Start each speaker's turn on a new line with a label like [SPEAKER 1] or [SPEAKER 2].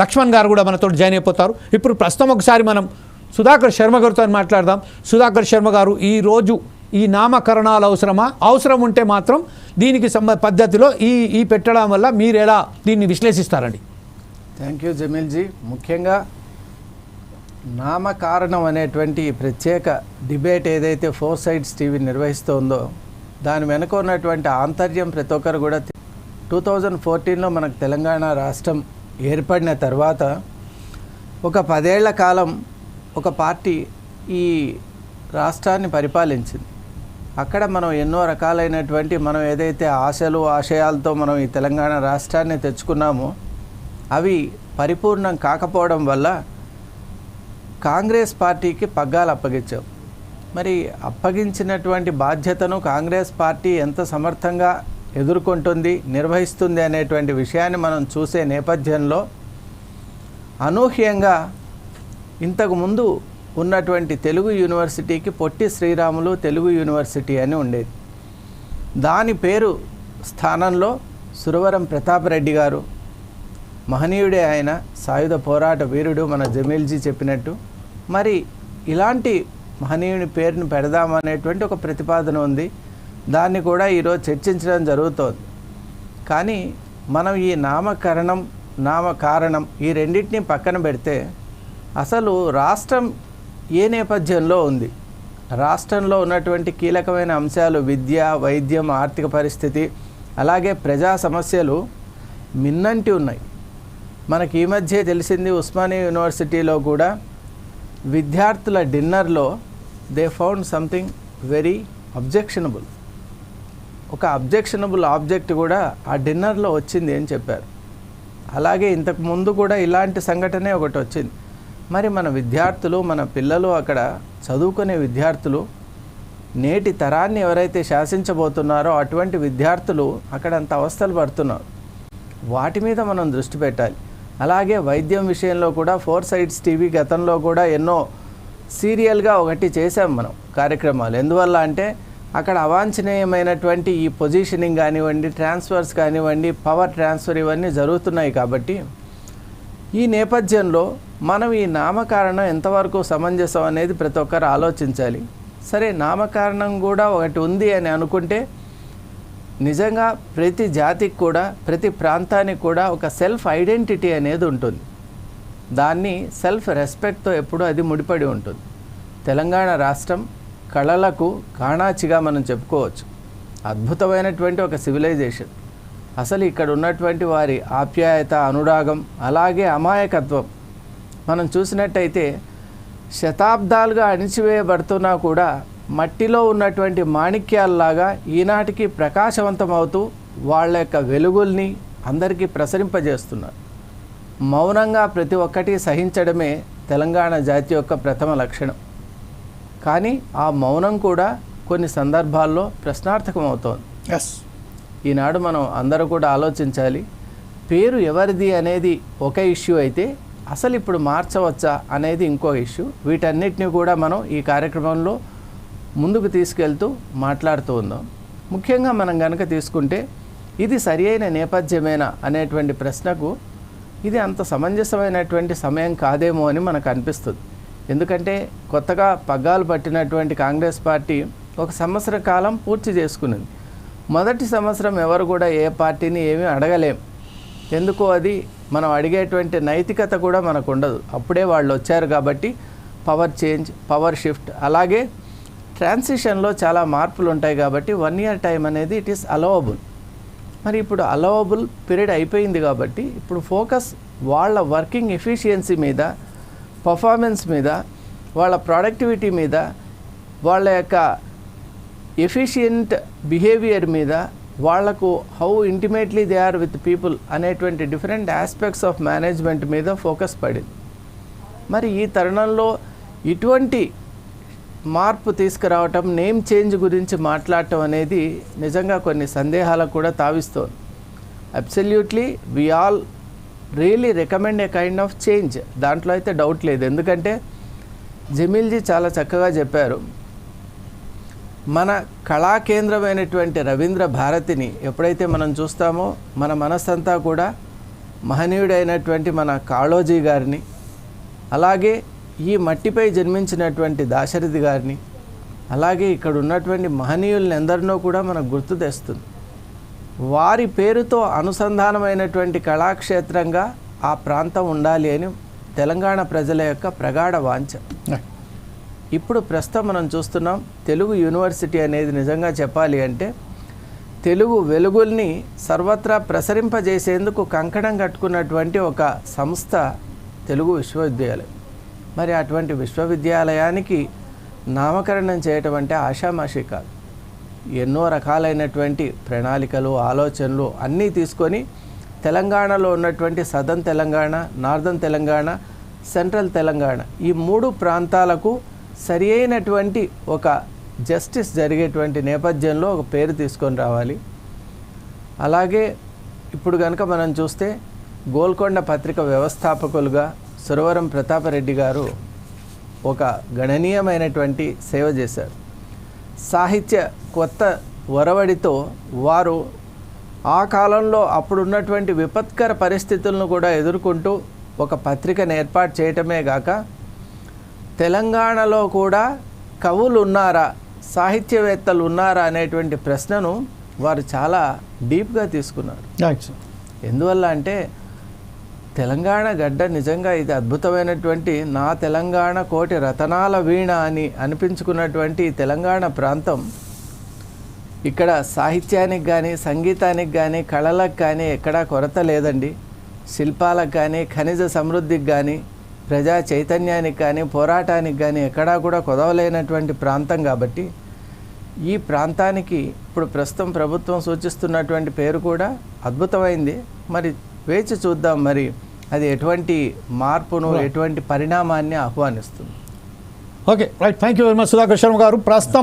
[SPEAKER 1] లక్ష్మణ్ గారు కూడా మనతో జాయిన్ అయిపోతారు. ఇప్పుడు ప్రస్తుతం ఒకసారి మనం సుధాకర్ శర్మ గారితో మాట్లాడదాం. సుధాకర్ శర్మ గారు ఈ రోజు ఈ నామకరణాలు అవసరమా? అవసరం ఉంటే మాత్రం దీనికి సంబ పద్ధతిలో ఈ ఈ పెట్టడం వల్ల మీరు ఎలా దీన్ని విశ్లేషిస్తారండి?
[SPEAKER 2] థ్యాంక్ యూ జమీల్జీ ముఖ్యంగా నామకారణం అనేటువంటి ప్రత్యేక డిబేట్ ఏదైతే ఫోర్ సైడ్స్ టీవీ నిర్వహిస్తోందో దాని వెనుక ఉన్నటువంటి ఆంతర్యం ప్రతి ఒక్కరు కూడా టూ థౌజండ్ ఫోర్టీన్లో మనకు తెలంగాణ రాష్ట్రం ఏర్పడిన తర్వాత ఒక పదేళ్ళ కాలం ఒక పార్టీ ఈ రాష్ట్రాన్ని పరిపాలించింది. అక్కడ మనం ఎన్నో రకాలైనటువంటి మనం ఏదైతే ఆశలు ఆశయాలతో మనం ఈ తెలంగాణ రాష్ట్రాన్ని తెచ్చుకున్నామో అవి పరిపూర్ణం కాకపోవడం వల్ల కాంగ్రెస్ పార్టీకి పగ్గాలు అప్పగించాం మరి అప్పగించినటువంటి బాధ్యతను కాంగ్రెస్ పార్టీ ఎంత సమర్థంగా ఎదుర్కొంటుంది నిర్వహిస్తుంది అనేటువంటి విషయాన్ని మనం చూసే నేపథ్యంలో అనూహ్యంగా ఇంతకు ముందు ఉన్నటువంటి తెలుగు యూనివర్సిటీకి పొట్టి శ్రీరాములు తెలుగు యూనివర్సిటీ అని ఉండేది. దాని పేరు స్థానంలో సురవరం ప్రతాప్ రెడ్డి గారు మహనీయుడే ఆయన సాయుధ పోరాట వీరుడు మన జమీల్జీ చెప్పినట్టు. మరి ఇలాంటి మహనీయుని పేరును పెడదామనేటువంటి ఒక ప్రతిపాదన ఉంది. దాన్ని కూడా ఈరోజు చర్చించడం జరుగుతోంది. కానీ మనం ఈ నామకరణం నామకారణం ఈ రెండింటిని పక్కన పెడితే అసలు రాష్ట్రం ఏ నేపథ్యంలో ఉంది? రాష్ట్రంలో ఉన్నటువంటి కీలకమైన అంశాలు విద్య వైద్యం ఆర్థిక పరిస్థితి అలాగే ప్రజా సమస్యలు మిన్నంటి ఉన్నాయి. మనకి ఈ మధ్య తెలిసింది ఉస్మానియా యూనివర్సిటీలో కూడా విద్యార్థుల డిన్నర్లో they found something very objectionable. ఒక అబ్జెక్షనబుల్ ఆబ్జెక్ట్ కూడా ఆ డిన్నర్లో వచ్చింది అని చెప్పారు. అలాగే ఇంతకు ముందు కూడా ఇలాంటి సంఘటనే ఒకటి వచ్చింది. మరి మన విద్యార్థులు మన పిల్లలు అక్కడ చదువుకునే విద్యార్థులు నేటి తరాన్ని ఎవరైతే శాసించబోతున్నారో అటువంటి విద్యార్థులు అక్కడ అంత అవస్థలు పడుతున్నారు. వాటి మీద మనం దృష్టి పెట్టాలి. అలాగే వైద్యం విషయంలో కూడా ఫోర్ సైడ్స్ టీవీ గతంలో కూడా ఎన్నో సీరియల్గా ఒకటి చేసాం మనం కార్యక్రమాలు. ఎందువల్ల అంటే అక్కడ అవాంఛనీయమైనటువంటి ఈ పొజిషనింగ్ కానివ్వండి ట్రాన్స్ఫర్స్ కానివ్వండి పవర్ ట్రాన్స్ఫర్ ఇవన్నీ జరుగుతున్నాయి కాబట్టి ఈ నేపథ్యంలో మనం ఈ నామకారణం ఎంతవరకు సమంజసం అనేది ప్రతి ఒక్కరు ఆలోచించాలి. సరే నామకారణం కూడా ఒకటి ఉంది అని అనుకుంటే నిజంగా ప్రతి జాతికి కూడా ప్రతి ప్రాంతానికి కూడా ఒక సెల్ఫ్ ఐడెంటిటీ అనేది ఉంటుంది. దాన్ని సెల్ఫ్ రెస్పెక్ట్తో ఎప్పుడూ అది ముడిపడి ఉంటుంది. తెలంగాణ రాష్ట్రం కళలకు కాణాచిగా మనం చెప్పుకోవచ్చు. అద్భుతమైనటువంటి ఒక సివిలైజేషన్ అసలు ఇక్కడ ఉన్నటువంటి వారి ఆప్యాయత అనురాగం అలాగే అమాయకత్వం మనం చూసినట్టయితే శతాబ్దాలుగా అణిచివేయబడుతున్నా కూడా మట్టిలో ఉన్నటువంటి మాణిక్యాల్లాగా ఈనాటికి ప్రకాశవంతమవుతూ వాళ్ళ యొక్క వెలుగుల్ని అందరికీ ప్రసరింపజేస్తున్నారు. మౌనంగా ప్రతి ఒక్కటి సహించడమే తెలంగాణ జాతి యొక్క ప్రథమ లక్షణం. కానీ ఆ మౌనం కూడా కొన్ని సందర్భాల్లో ప్రశ్నార్థకం అవుతోంది
[SPEAKER 1] ఎస్
[SPEAKER 2] ఈనాడు మనం అందరూ కూడా ఆలోచించాలి పేరు ఎవరిది అనేది ఒక ఇష్యూ అయితే అసలు ఇప్పుడు మార్చవచ్చా అనేది ఇంకో ఇష్యూ. వీటన్నిటిని కూడా మనం ఈ కార్యక్రమంలో ముందుకు తీసుకెళ్తూ మాట్లాడుతూ ఉందాం. ముఖ్యంగా మనం కనుక తీసుకుంటే ఇది సరి అయిన నేపథ్యమేనా అనేటువంటి ప్రశ్నకు ఇది అంత సమంజసమైనటువంటి సమయం కాదేమో అని మనకు అనిపిస్తుంది. ఎందుకంటే కొత్తగా పగ్గాలు పట్టినటువంటి కాంగ్రెస్ పార్టీ ఒక సంవత్సర కాలం పూర్తి చేసుకున్నది మొదటి సంవత్సరం ఎవరు కూడా ఏ పార్టీని ఏమీ అడగలేం. ఎందుకో అది మనం అడిగేటువంటి నైతికత కూడా మనకు ఉండదు అప్పుడే వాళ్ళు వచ్చారు కాబట్టి పవర్ చేంజ్ పవర్ షిఫ్ట్. అలాగే ట్రాన్సిషన్లో చాలా మార్పులు ఉంటాయి కాబట్టి వన్ ఇయర్ టైం అనేది ఇట్ ఈస్ అలవబుల్. మరి ఇప్పుడు అలవబుల్ పీరియడ్ అయిపోయింది కాబట్టి ఇప్పుడు ఫోకస్ వాళ్ళ వర్కింగ్ ఎఫిషియన్సీ మీద పర్ఫార్మెన్స్ మీద వాళ్ళ ప్రొడక్టివిటీ మీద వాళ్ళ యొక్క ఎఫిషియంట్ బిహేవియర్ మీద వాళ్ళకు how intimately they are with people అనేటువంటి డిఫరెంట్ ఆస్పెక్ట్స్ ఆఫ్ మేనేజ్మెంట్ మీద ఫోకస్ పడింది. మరి ఈ తరుణంలో ఇటువంటి మార్పు తీసుకురావటం నేమ్ చేంజ్ గురించి మాట్లాడటం అనేది నిజంగా కొన్ని సందేహాలకు కూడా తావిస్తోంది. Absolutely we all really recommend a kind of change దాంట్లో అయితే డౌట్ లేదు. ఎందుకంటే జమీల్జీ చాలా చక్కగా చెప్పారు. మన కళాకేంద్రమైనటువంటి రవీంద్ర భారతిని ఎప్పుడైతే మనం చూస్తామో మన మనస్సంతా కూడా మహనీయుడైనటువంటి మన కాళోజీ గారిని అలాగే ఈ మట్టిపై జన్మించినటువంటి దాశరథి గారిని అలాగే ఇక్కడ ఉన్నటువంటి మహనీయులను ఎందరినో కూడా మనకు గుర్తు తెస్తుంది. వారి పేరుతో అనుసంధానమైనటువంటి కళాక్షేత్రంగా ఆ ప్రాంతం ఉండాలి అని తెలంగాణ ప్రజల యొక్క ప్రగాఢ వాంఛ. ఇప్పుడు ప్రస్తుతం మనం చూస్తున్నాం తెలుగు యూనివర్సిటీ అనేది నిజంగా చెప్పాలి అంటే తెలుగు వెలుగుల్ని సర్వత్రా ప్రసరింపజేసేందుకు కంకణం కట్టుకున్నటువంటి ఒక సంస్థ తెలుగు విశ్వవిద్యాలయం. మరి అటువంటి విశ్వవిద్యాలయానికి నామకరణం చేయటం అంటే ఆషామాషి కాదు. ఎన్నో రకాలైనటువంటి ప్రణాళికలు ఆలోచనలు అన్నీ తీసుకొని తెలంగాణలో ఉన్నటువంటి southern Telangana northern Telangana central Telangana ఈ మూడు ప్రాంతాలకు సరి అయినటువంటి ఒక జస్టిస్ జరిగేటువంటి నేపథ్యంలో ఒక పేరు తీసుకొని రావాలి. అలాగే ఇప్పుడు కనుక మనం చూస్తే గోల్కొండ పత్రిక వ్యవస్థాపకులుగా సురవరం ప్రతాపరెడ్డి గారు ఒక గణనీయమైనటువంటి సేవ చేశారు. సాహిత్య కొత్త ఒరవడితో వారు ఆ కాలంలో అప్పుడున్నటువంటి విపత్కర పరిస్థితులను కూడా ఎదుర్కొంటూ ఒక పత్రికను ఏర్పాటు చేయటమే గాక తెలంగాణలో కూడా కవులు ఉన్నారా సాహిత్యవేత్తలు ఉన్నారా అనేటువంటి ప్రశ్నను వారు చాలా డీప్గా తీసుకున్నారు. ఎందువల్ల అంటే తెలంగాణ గడ్డ నిజంగా ఇది అద్భుతమైనటువంటి నా తెలంగాణ కోటి రతనాల వీణ అని అనిపించుకున్నటువంటి తెలంగాణ ప్రాంతం. ఇక్కడ సాహిత్యానికి కానీ సంగీతానికి కానీ కళలకు కానీ ఎక్కడా కొరత లేదండి. శిల్పాలకు కానీ ఖనిజ సమృద్ధికి కానీ ప్రజా చైతన్యానికి కానీ పోరాటానికి కానీ ఎక్కడా కూడా కొదవలేనటువంటి ప్రాంతం కాబట్టి ఈ ప్రాంతానికి ఇప్పుడు ప్రస్తుతం ప్రభుత్వం సూచిస్తున్నటువంటి పేరు కూడా అద్భుతమైంది. మరి వేచి చూద్దాం మరి అది ఎటువంటి మార్పును ఎటువంటి పరిణామాన్ని ఆహ్వానిస్తుంది.
[SPEAKER 1] Okay right thank you very much Sudhakar Sharma garu. ప్రస్తుతం